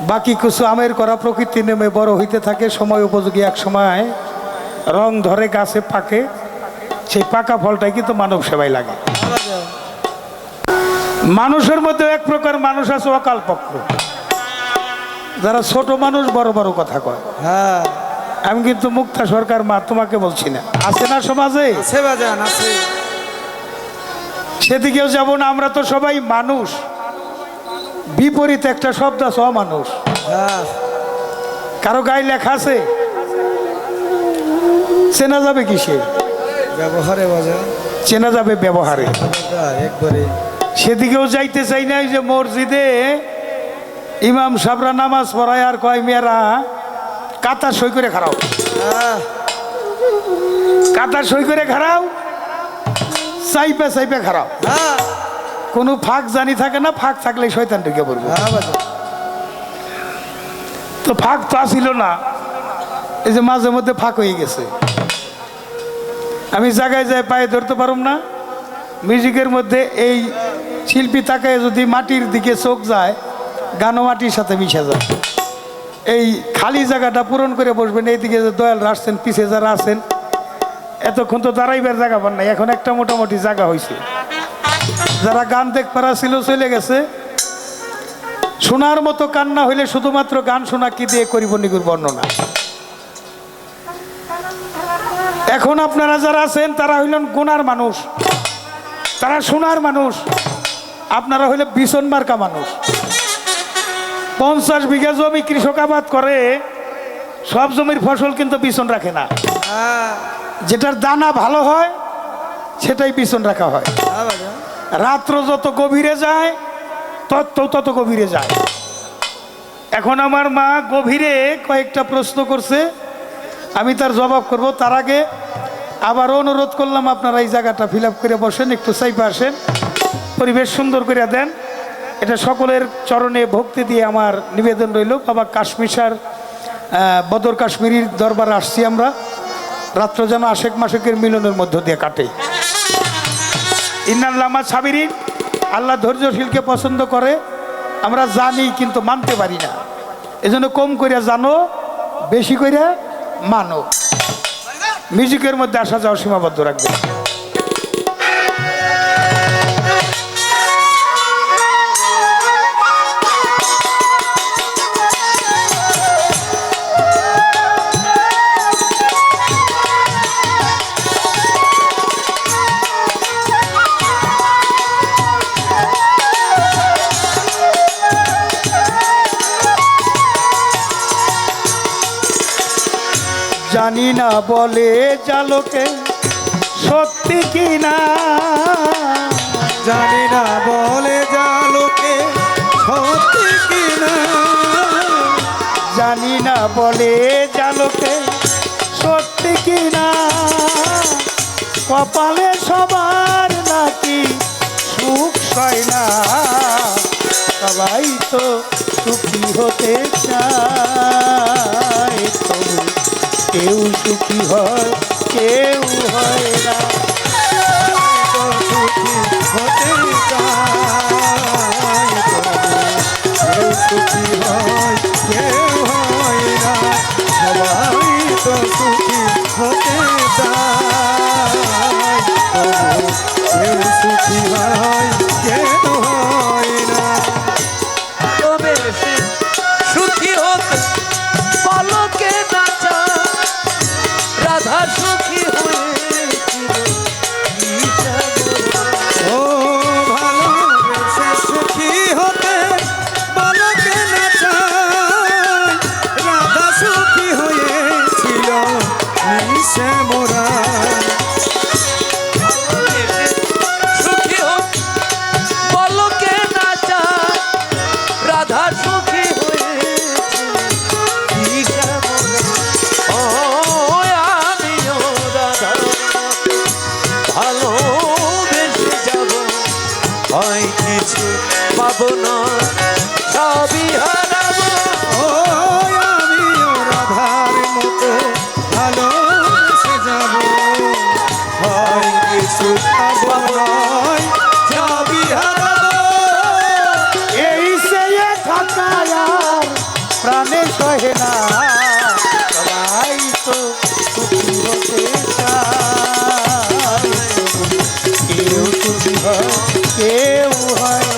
বাকি কিছু আমের করা প্রকৃতি নেমে বড় হইতে থাকে সময় উপযোগী এক সময়। রং ধরে গাছে পাকে সেই পাকা ফলটাই কিন্তু মানব সেবায় লাগে। মানুষের মধ্যে এক প্রকার মানুষ আছে অকাল পক্ষ। যারা ছোট মানুষ বড় বড় কথা কয়। হ্যাঁ। আমি কিন্তু মুক্তা সরকার মা তোমাকে বলছি না। আছে না সমাজে? সেদিকেও যাব না আমরা তো সবাই মানুষ। বিপরীত একটা শব্দ আছে অমানুষ। হ্যাঁ। কারও গায়ে লেখা আছে? চেনা যাবে কিসে? ব্যবহারে চেনা যাবে ব্যবহারে। হ্যাঁ, একবারে। সেদিকেও যাইতে চাই না যে মসজিদে ইমাম সাবরা নামাজ পড়ায় আর কয় মেয়েরা কাতার সই করে খারাও হ্যাঁ। কাতার সই করে খারাও চাইপে চাইপে খারাও হ্যাঁ। কোনো ফাঁক জানি থাকে না ফাঁক থাকলে শয়তান ঢুকে পড়বে। হ্যাঁ তো ফাঁক তো আসিল না। এই যে মাঝে মধ্যে ফাঁক হয়ে গেছে। আমি জায়গায় যাই পায়ে ধরতে পারুম না। মিউজিকের মধ্যে এই শিল্পী তাকায় যদি মাটির দিকে চোখ যায় গানও মাটির সাথে মিশে যায়। এই খালি জায়গাটা পূরণ করে বসবেন এইদিকে যে দয়াল আসছেন পিছে যারা আছেন এতক্ষণ তো দাঁড়াইবার জায়গা পান নাই এখন একটা মোটামুটি জায়গা হয়েছে যারা গান দেখ পারা ছিল চলে গেছে। শোনার মতো কান্না হইলে শুধুমাত্র গান শোনা কি দিয়ে করিব নিগুর বর্ণনা? এখন আপনারা যারা আছেন তারা হইলেন গুনার মানুষ। তারা শোনার মানুষ। আপনারা হইলে বিছন মার্কা মানুষ। পঞ্চাশ বিঘা জমি কৃষক আবাদ করে সব জমির ফসল কিন্তু বিছন রাখে না। হ্যাঁ। যেটার দানা ভালো হয় সেটাই বিছন রাখা হয়। হ্যাঁ রাত্র যত গভীরে যায় তত তত গভীরে যায়। এখন আমার মা গভীরে কয়েকটা প্রশ্ন করছে, আমি তার জবাব করব। তার আগে আবার অনুরোধ করলাম, আপনারা এই জায়গাটা ফিল করে বসেন, একটু সাইপে আসেন, পরিবেশ সুন্দর করে দেন। এটা সকলের চরণে ভক্তি দিয়ে আমার নিবেদন রইল। বাবা কাশ্মীর বদর কাশ্মীরির দরবারে আসছি আমরা। রাত্র যেন আশেক মাসেকের মিলনের মধ্য দিয়ে কাটে। ইন্নাল্লামা সাবিরিন, আল্লাহ ধৈর্যশীলকে পছন্দ করে। আমরা জানি কিন্তু মানতে পারি না। এজন্য কম করিয়া জানো, বেশি করিয়া মানো। মিউজিকের মধ্যে আসা যাওয়া সীমাবদ্ধ রাখবে। জানি না বলে জালোকে, সত্যি কি না? জানি না বলে যা সত্যি কি না? জানি না বলে জালোকে, সত্যি কি না? কপালে সবার নাকি সুখ হয় না? সবাই তো সুখী হতে চায়। কেউ সুখী হয় কেউ হয় না। ভালোবেসে যাব হয় কিছু পাবো না। કેવું હોય.